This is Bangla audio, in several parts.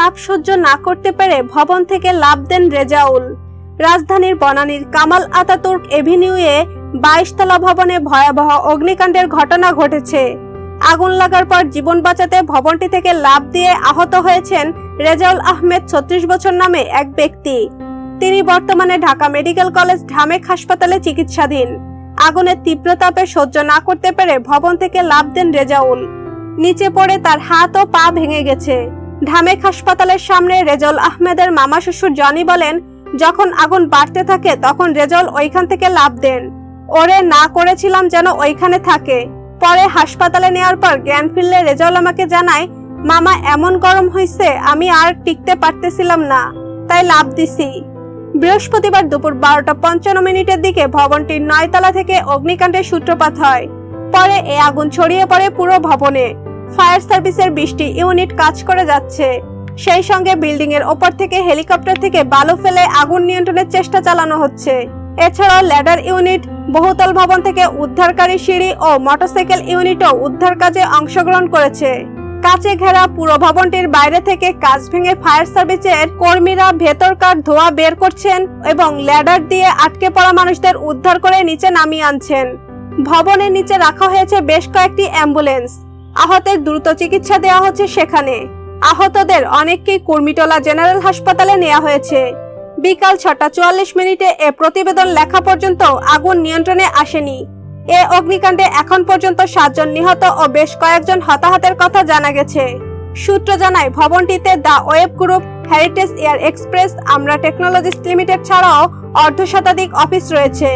তাপ সহ্য না করতে পেরে ভবন থেকে লাফ দেন রেজাউল। রাজধানীর বনানীর কামাল আতাতুর্ক এভিনিউয়ে বাইশতলা ভবনে ভয়াবহ অগ্নিকাণ্ডের ঘটনা ঘটেছে। আগুন লাগার পর জীবন বাঁচাতে ভবনটি থেকে লাফ দিয়ে আহত হয়েছেন রেজাউল আহমেদ ছত্রিশ বছর নামে এক ব্যক্তি। তিনি বর্তমানে ঢাকা মেডিকেল কলেজ ঢামেক হাসপাতালে চিকিৎসাধীন। আগুনের তীব্রতাপে সহ্য না করতে পেরে ভবন থেকে লাফ দেন রেজাউল। নিচে পড়ে তার হাত ও পা ভেঙে গেছে। ঢামেক হাসপাতালের সামনে রেজাউল আহমেদের মামা শ্বশুর জনি বলেন, যখন আগুন বাড়তে থাকে, তখন রেজাউল ওইখান থেকে লাফ দেন। ওরে, না করেছিলাম যেন ওইখানে থাকে। পরে হাসপাতালে নেওয়ার পর জ্ঞান ফিরলে রেজাউল আমাকে জানায়, মামা, এমন গরম হয়েছে আমি আর টিকতে পারতেছিলাম না, তাই লাভ দিছি। বৃহস্পতিবার দুপুর বারোটা পঞ্চান্ন মিনিটের দিকে ভবনটির নয়তলা থেকে অগ্নিকাণ্ডের সূত্রপাত হয়। পরে এ আগুন ছড়িয়ে পড়ে পুরো ভবনে। ফায়ার সার্ভিসের বিশটি ইউনিট কাজ করে যাচ্ছে। সেই সঙ্গে বিল্ডিং এর ওপর থেকে হেলিকপ্টার থেকে বালু ফেলে আগুন নিয়ন্ত্রণের চেষ্টা চালানো হচ্ছে। এছাড়াও ল্যাডার ইউনিট, বহুতল ভবন থেকে উদ্ধারকারী সিঁড়ি ও মোটরসাইকেল ইউনিটও উদ্ধার কাজে অংশগ্রহণ করেছে। কাছে ঘেরা পুরো ভবনটির বাইরে থেকে কাজ ভেঙে ফায়ার সার্ভিসের কর্মীরা ভেতরকার ধোঁয়া বের করছেন এবং ল্যাডার দিয়ে আটকে পড়া মানুষদের উদ্ধার করে নিচে নামিয়ে আনছেন। ভবনের নিচে রাখা হয়েছে বেশ কয়েকটি অ্যাম্বুলেন্স। আহতের দ্রুত চিকিৎসা দেওয়া হচ্ছে সেখানে। আহতদের অনেককেই কুর্মিটোলা জেনারেল হাসপাতালে নেওয়া হয়েছে। বিকাল ছটা চুয়াল্লিশ মিনিটে এ প্রতিবেদন লেখা পর্যন্ত আগুন নিয়ন্ত্রণে আসেনি। এ অগ্নিকাণ্ডে এখন পর্যন্ত সাতজন নিহত ও বেশ কয়েকজন হতাহতের কথা জানা গেছে। সূত্র জানায়, ভবনটিতে the web group, heritage air express, Amra technologies limited ছাড়াও অর্ধ শতাধিক অফিস রয়েছে।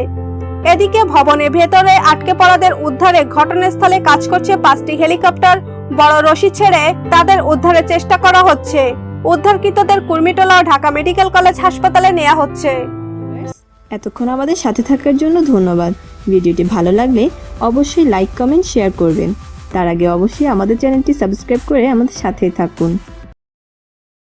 এদিকে ভবনের ভেতরে আটকে পড়াদের উদ্ধারে ঘটনাস্থলে কাজ করছে পাঁচটি হেলিকপ্টার। বড় রশি ছেড়ে তাদের উদ্ধারের চেষ্টা করা হচ্ছে। উদ্ধারকৃতদের কুর্মিটোলা ও ঢাকা মেডিকেল কলেজ হাসপাতালে নেওয়া হচ্ছে। এতক্ষণ আমাদের সাথে থাকার জন্য ধন্যবাদ। ভিডিওটি ভালো লাগলে অবশ্যই লাইক, কমেন্ট, শেয়ার করবেন। তার আগে অবশ্যই আমাদের চ্যানেলটি সাবস্ক্রাইব করে আমাদের সাথেই থাকুন।